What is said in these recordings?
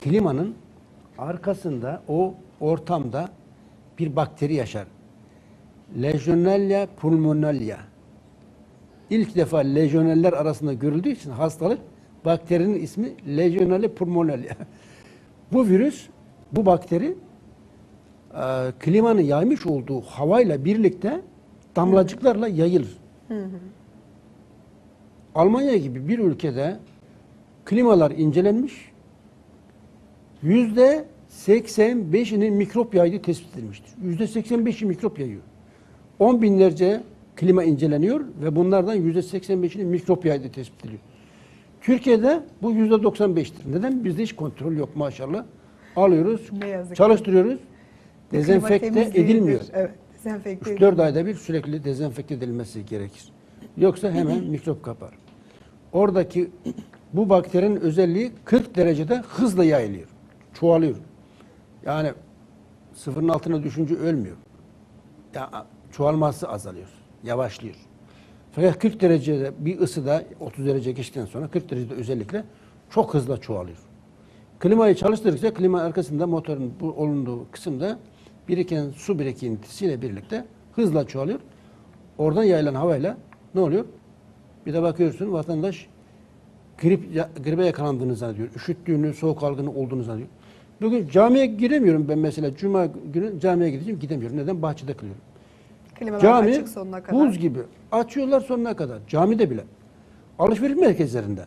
klimanın arkasında o ortamda bir bakteri yaşar. Legionella pulmonalia. İlk defa lejyoneller arasında görüldüğü için hastalık bakterinin ismi Legionella pulmonalia. bu virüs, bu bakteri e, klimanın yaymış olduğu havayla birlikte damlacıklarla yayılır. Almanya gibi bir ülkede klimalar incelenmiş. Yüzde 85'inin mikrop yaydığı tespit edilmiştir. Yüzde 85'i mikrop yayıyor. 10 binlerce klima inceleniyor ve bunlardan yüzde 85'inin mikrop yaydığı tespit ediliyor. Türkiye'de bu yüzde 95'tir. Neden? Bizde hiç kontrol yok maşallah. Alıyoruz, çalıştırıyoruz. Dezenfekte edilmiyor. Evet. Dezenfekte 3-4 ayda bir sürekli dezenfekte edilmesi gerekir. Yoksa hemen mikrop kapar. Oradaki bu bakterinin özelliği 40 derecede hızla yayılıyor. Çoğalıyor. Yani sıfırın altına düşünce ölmüyor. Ya, çoğalması azalıyor. Yavaşlıyor. Fakat 40 derecede bir ısıda 30 derece geçtikten sonra 40 derecede özellikle çok hızlı çoğalıyor. Klimayı çalıştırdıkça klima arkasında motorun bu olunduğu kısımda biriken su birikintisiyle birlikte hızla çoğalıyor. Oradan yayılan havayla ne oluyor? Bir de bakıyorsun vatandaş grip gribe yakalandığını zannediyor. Üşüttüğünü, soğuk algını olduğunu zannediyor. Bugün camiye giremiyorum ben mesela. Cuma günü camiye gideceğim gidemiyorum. Neden? Bahçede kılıyorum. Klimalar Cami açık sonuna kadar. buz gibi. Açıyorlar sonuna kadar. Camide bile. Alışveriş merkezlerinde.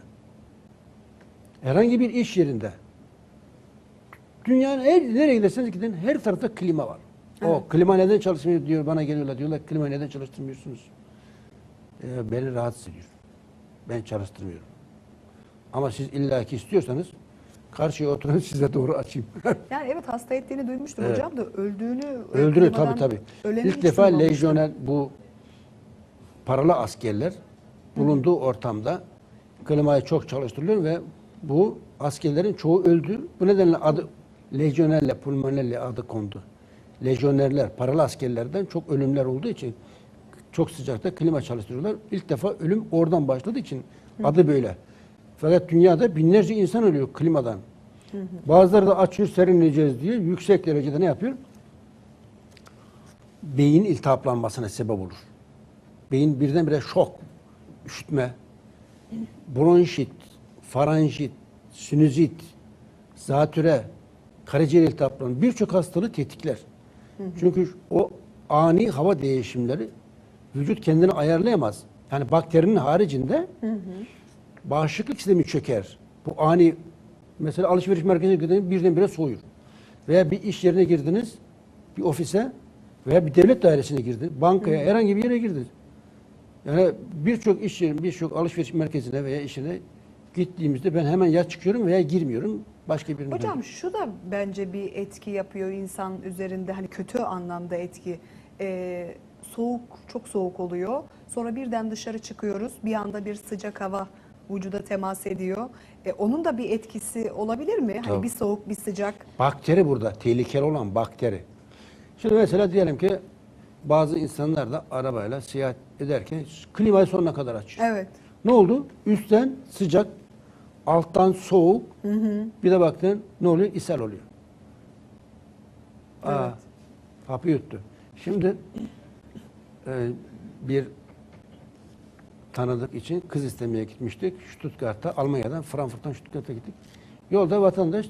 Herhangi bir iş yerinde. Dünyanın her nereye giderseniz gidin her tarafta klima var. O klima neden çalışmıyor diyor bana geliyorlar diyorlar klima neden çalıştırmıyorsunuz? Ee, beni rahatsız ediyor. Ben çalıştırmıyorum. Ama siz illaki istiyorsanız karşıya oturun size doğru açayım. Yani evet hasta ettiğini duymuştum Evet. hocam da öldüğünü Öldürüyor tabii tabii. İlk defa lejyoner bu paralı askerler bulunduğu ortamda klimayı çok çalıştırılıyor ve bu askerlerin çoğu öldü. Bu nedenle adı lejyonerle, pulmonerle adı kondu. Lejyonerler, paralı askerlerden çok ölümler olduğu için çok sıcakta klima çalıştırıyorlar. İlk defa ölüm oradan başladığı için adı böyle. Fakat dünyada binlerce insan ölüyor klimadan. Bazıları da açıyor serinleyeceğiz diye yüksek derecede ne yapıyor? beyin iltihaplanmasına sebep olur. Beyin birdenbire şok, üşütme, bronşit, faranjit, sinüzit, zatüre, karaciğer iltihaplanması birçok hastalığı tetikler. Çünkü o ani hava değişimleri vücut kendini ayarlayamaz. Yani bakterinin haricinde bağışıklık sistemi çöker. Bu ani mesela alışveriş merkezine girdiniz birdenbire soğuyor. Veya bir iş yerine girdiniz, bir ofise veya bir devlet dairesine girdiniz, bankaya, herhangi bir yere girdiniz. Yani birçok iş yeri, birçok alışveriş merkezine veya işine gittiğimizde ben hemen ya çıkıyorum veya girmiyorum. Başka birine Hocam dönüyorum. şu da bence bir etki yapıyor insan üzerinde hani kötü anlamda etki. Ee, soğuk çok soğuk oluyor. Sonra birden dışarı çıkıyoruz. Bir anda bir sıcak hava vücuda temas ediyor. E, onun da bir etkisi olabilir mi? Hani Tabii. bir soğuk bir sıcak. Bakteri burada. Tehlikeli olan bakteri. Şimdi mesela diyelim ki bazı insanlar da arabayla seyahat ederken klimayı sonuna kadar açıyor. Evet. Ne oldu? Üstten sıcak, alttan soğuk. Bir de baktın ne oluyor? İshal oluyor. Aa, Evet. hapı yuttu. Şimdi e, bir tanıdık için kız istemeye gitmiştik. Stuttgart'a, Almanya'dan, Frankfurt'tan Stuttgart'a gittik. Yolda vatandaş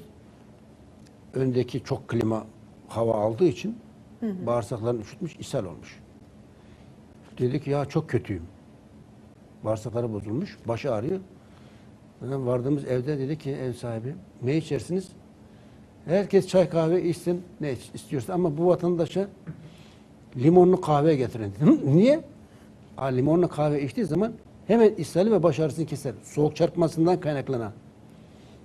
öndeki çok klima hava aldığı için bağırsaklarını üşütmüş, ishal olmuş. Dedik ya çok kötüyüm. Bağırsakları bozulmuş, başı ağrıyor. Hemen vardığımız evde dedi ki ev sahibi ne içersiniz? Herkes çay kahve içsin ne iç- istiyorsa ama bu vatandaşa limonlu kahve getirin. Hı, Niye? Aa, limonlu kahve içtiği zaman hemen ishali ve baş ağrısını keser. Soğuk çarpmasından kaynaklanan.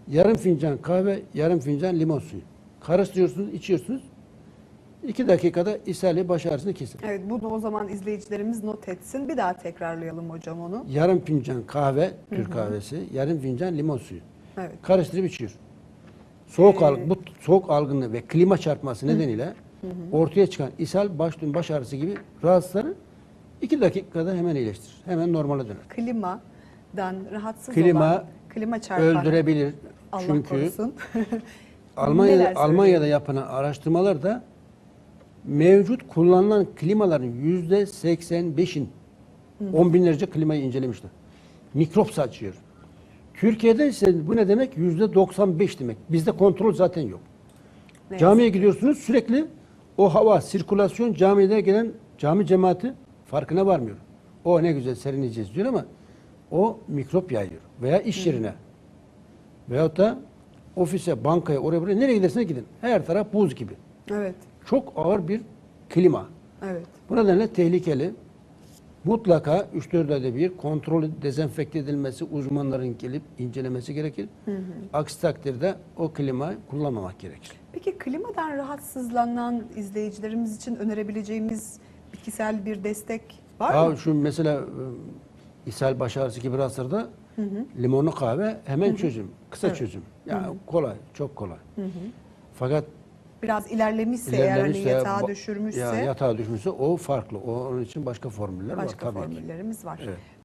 Yarım fincan kahve, yarım fincan limon suyu. Karıştırıyorsunuz, içiyorsunuz. İki dakikada ishali baş ağrısını keser. Evet bunu o zaman izleyicilerimiz not etsin. Bir daha tekrarlayalım hocam onu. Yarım fincan kahve, Türk kahvesi, yarım fincan limon suyu. Evet. Karıştırıp içiyor. Soğuk Ee, algı, bu soğuk algını ve klima çarpması nedeniyle ortaya çıkan ishal, baş dön, baş ağrısı gibi rahatsızları dakikada hemen iyileştirir. Hemen normale döner. Klimadan rahatsız Klima olan, klima çarpan Öldürebilir. Allah Çünkü korusun. Almanya'da, Almanya'da yapılan araştırmalarda mevcut kullanılan klimaların yüzde 85'in on binlerce klimayı incelemişler. Mikrop saçıyor. Türkiye'de ise bu ne demek? Yüzde 95 demek. Bizde kontrol zaten yok. Ne Camiye gidiyorsunuz sürekli o hava, sirkülasyon camide gelen cami cemaati farkına varmıyor. O ne güzel serinleyeceğiz diyor ama o mikrop yayıyor. Veya iş yerine. Veyahut da ofise, bankaya, oraya buraya nereye giderseniz gidin. Her taraf buz gibi. Evet. Çok ağır bir klima. Evet. Bu nedenle tehlikeli. Mutlaka 3-4 ayda bir kontrol dezenfekte edilmesi, uzmanların gelip incelemesi gerekir. Aksi takdirde o klimayı kullanmamak gerekir. Peki klimadan rahatsızlanan izleyicilerimiz için önerebileceğimiz bitkisel bir destek var Aa, mı? şu mesela e, ishal baş ağrısı gibi rahatsızlarda limonlu kahve hemen çözüm. Kısa Evet. çözüm. Ya kolay, çok kolay. Fakat Biraz ilerlemişse eğer hani ilerlemişse, yatağa düşürmüşse ya, yatağa düşmüşse o farklı. O, onun için başka formüller var başka tabii ki. formüllerimiz var. Evet.